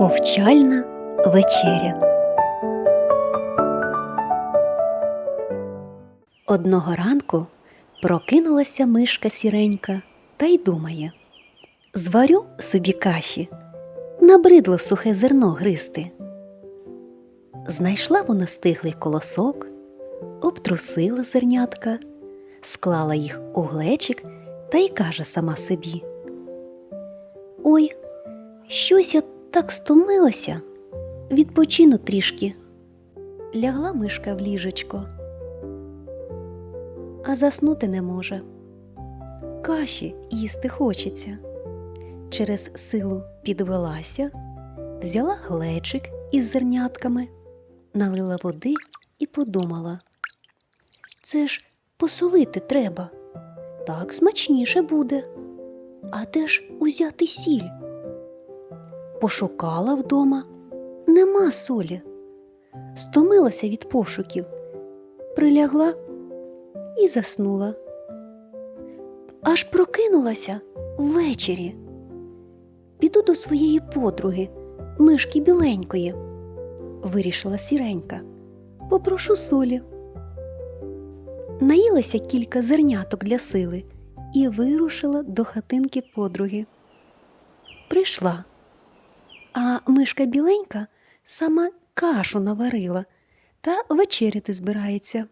Повчальна вечеря. Одного ранку прокинулася мишка сіренька та й думає: зварю собі каші, набридло сухе зерно гристи. Знайшла вона стиглий колосок, обтрусила зернятка, склала їх у глечик та й каже сама собі: Ой, щось я так стомилася, відпочину трішки. Лягла мишка в ліжечко, а заснути не може. Каші їсти хочеться. Через силу підвелася, взяла глечик із зернятками, налила води і подумала. Це ж посолити треба. Так смачніше буде. А де ж узяти сіль? Пошукала вдома, нема солі. Стомилася від пошуків, прилягла і заснула. Аж прокинулася ввечері. Піду до своєї подруги, мишки біленької, вирішила сіренька. Попрошу солі. Наїлася кілька зерняток для сили і вирушила до хатинки подруги. Прийшла, а мишка біленька сама кашу наварила та вечеряти збирається.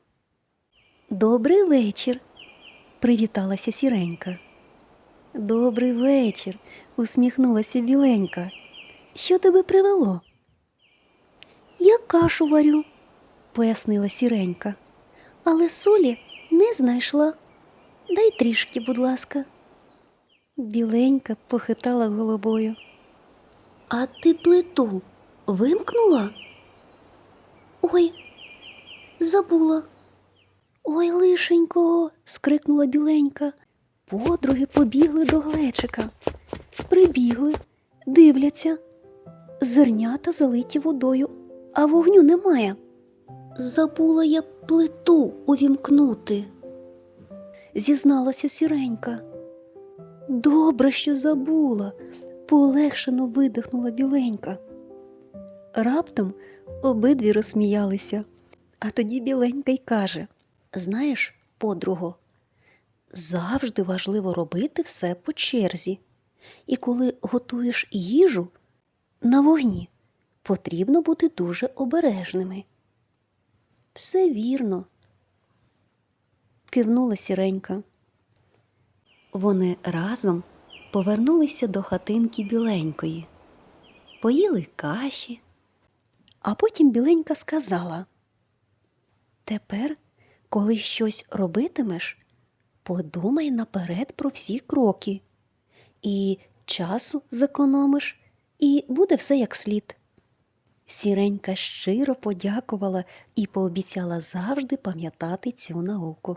Добрий вечір, привіталася сіренька. Добрий вечір, усміхнулася біленька. Що тебе привело? Я кашу варю, пояснила сіренька, але солі не знайшла. Дай трішки, будь ласка. Біленька похитала головою. А ти плиту вимкнула? Ой, забула. Ой, лишенько. скрикнула біленька. Подруги побігли до глечика. Прибігли, дивляться. Зернята залиті водою, а вогню немає. Забула я плиту увімкнути, зізналася сіренька. Добре, що забула, полегшено видихнула біленька. Раптом обидві розсміялися, а тоді біленька й каже: Знаєш, подруго, завжди важливо робити все по черзі. І коли готуєш їжу на вогні, потрібно бути дуже обережними. Все вірно, кивнула сіренька. Вони разом повернулися до хатинки біленької, поїли каші, а потім біленька сказала: Тепер, коли щось робитимеш, подумай наперед про всі кроки, і часу зекономиш, і буде все як слід. Сіренька щиро подякувала і пообіцяла завжди пам'ятати цю науку.